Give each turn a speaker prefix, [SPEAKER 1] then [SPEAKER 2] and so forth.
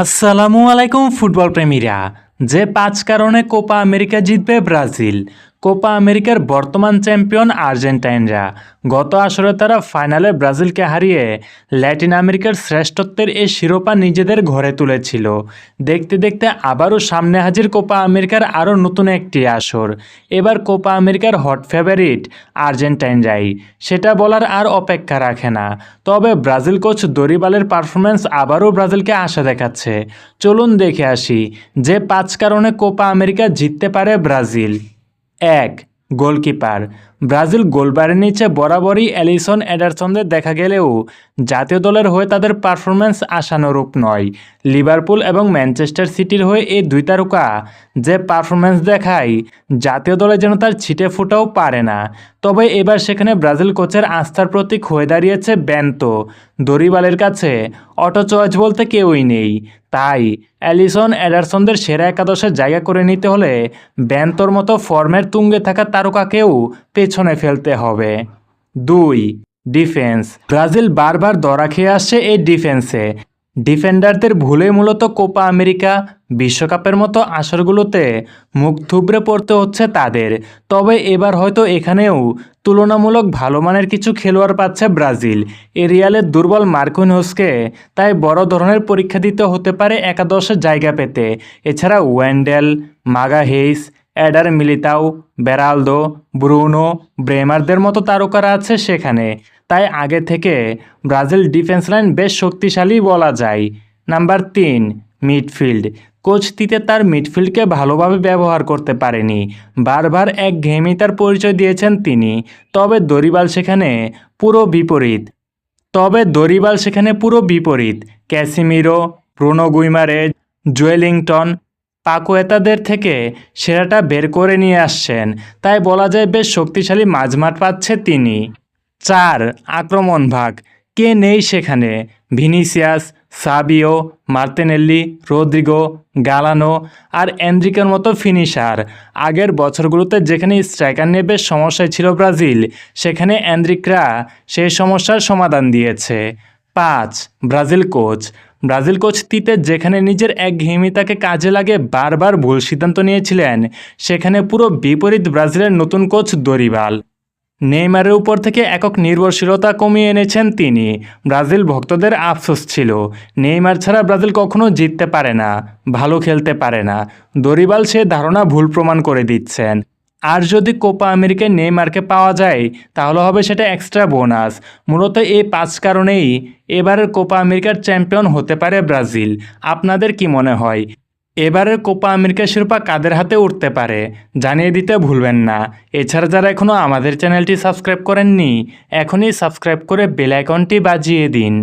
[SPEAKER 1] আসসালামু আলাইকুম ফুটবল প্রেমীরা যে পাঁচ কারণে কোপা আমেরিকা জিতবে ব্রাজিল। কোপা আমেরিকার বর্তমান চ্যাম্পিয়ন আর্জেন্টাইনরা। গত আসরে তারা ফাইনালে ব্রাজিলকে হারিয়ে ল্যাটিন আমেরিকার শ্রেষ্ঠত্বের এই শিরোপা নিজেদের ঘরে তুলেছিল। দেখতে দেখতে আবারও সামনে হাজির কোপা আমেরিকার আরও নতুন একটি আসর। এবার কোপা আমেরিকার হট ফেভারিট আর্জেন্টাইনরাই। সেটা বলার আর অপেক্ষা রাখে না। তবে ব্রাজিল কোচ দরিবালের পারফরমেন্স আবারও ব্রাজিলকে আশা দেখাচ্ছে। চলুন দেখে আসি যে পাঁচ কারণে কোপা আমেরিকা জিততে পারে ব্রাজিল। এক গোলকিপার। ব্রাজিল গোলবারের নিচে বরাবরই অ্যালিসন এডারসনদের দেখা গেলেও জাতীয় দলের হয়ে তাদের পারফরমেন্স আশানুরূপ নয়। লিভারপুল এবং ম্যানচেস্টার সিটির হয়ে এই দুই তারকা যে পারফরমেন্স দেখায়, জাতীয় দলে যেন তার ছিটে ফুটাও পারে না। তবে এবার সেখানে ব্রাজিল কোচের আস্থার প্রতীক হয়ে দাঁড়িয়েছে ব্যান্তো দরিবালের কাছে, অটো চয়েস বলতে কেউই নেই। তাই, অ্যালিসন অ্যাডারসনদের সেরা একাদশে জায়গা করে নিতে হলে ব্যান্তর মতো ফর্মের তুঙ্গে থাকা তারকাকেও পেছনে ফেলতে হবে। দুই, ডিফেন্স। ব্রাজিল বারবার দরা খেয়ে আসছে এই ডিফেন্সে। ডিফেন্ডারদের ভুলে মূলত কোপা আমেরিকা বিশ্বকাপের মতো আসরগুলোতে মুখ থুবড়ে পড়তে হচ্ছে তাদের। তবে এবার হয়তো এখানেও তুলনামূলক ভালো মানের কিছু খেলোয়াড় পাচ্ছে ব্রাজিল। এরিয়ালের রিয়ালের দুর্বল মার্কুনহোসকে তাই বড় ধরনের পরীক্ষা দিতে হতে পারে একাদশের জায়গা পেতে। এছাড়া Wendell, Magalhaes Eder Militao, Beraldo, Bruno, ব্রেমারদের মতো তারকারা আছে সেখানে। তাই আগে থেকে ব্রাজিল ডিফেন্স লাইন বেশ শক্তিশালী বলা যায়। নাম্বার তিন, মিডফিল্ড। কোচ তিতে তার মিডফিল্ডকে ভালোভাবে ব্যবহার করতে পারেনি। বারবার এক ঘেমিতার পরিচয় দিয়েছেন তিনি। তবে দরিবাল সেখানে পুরো বিপরীত। তবে দরিবাল সেখানে পুরো বিপরীত। ক্যাসিমিরো, ব্রুনো গুইমারেজ, জুয়েলিংটন, পাকোয়েতাদের থেকে সেরাটা বের করে নিয়ে আসছেন। তাই বলা যায় বেশ শক্তিশালী মাঝমাঠ পাচ্ছে তিনি। চার আক্রমণ ভাগ। কে নেই সেখানে? Vinicius, Savio, Martinelli, Rodrygo, Galeno আর এন্দ্রিকের মতো ফিনিশার। আগের বছরগুলোতে যেখানে স্ট্রাইকার নিয়ে বেশ সমস্যায় ছিল ব্রাজিল, সেখানে এন্দ্রিকরা সেই সমস্যার সমাধান দিয়েছে। পাঁচ, Brazil coach. Brazil coach Tite যেখানে নিজের এক একঘেয়েমিতাকে কাজে লাগে বারবার ভুল সিদ্ধান্ত নিয়েছিলেন, সেখানে পুরো বিপরীত ব্রাজিলের নতুন কোচ দরিবাল। নেইমারের উপর থেকে একক নির্ভরশীলতা কমিয়ে এনেছেন তিনি। ব্রাজিল ভক্তদের আফসোস ছিল। নেইমার ছাড়া ব্রাজিল কখনো জিততে পারে না, ভালো খেলতে পারে না। দরিবাল সে ধারণা ভুল প্রমাণ করে দিচ্ছেন। আর যদি কোপা আমেরিকায় নেইমারকে পাওয়া যায়, তাহলে হবে সেটা এক্সট্রা বোনাস। মূলত এই পাঁচ কারণেই এবারের কোপা আমেরিকার চ্যাম্পিয়ন হতে পারে ব্রাজিল। আপনাদের কি মনে হয়? এবারের কোপা আমেরিকা শিরোপা কাদের হাতে উঠতে পারে জানিয়ে দিতে ভুলবেন না। এছাড়া যারা এখনও আমাদের চ্যানেলটি সাবস্ক্রাইব করেননি, এখনই সাবস্ক্রাইব করে বেল আইকনটি বাজিয়ে দিন।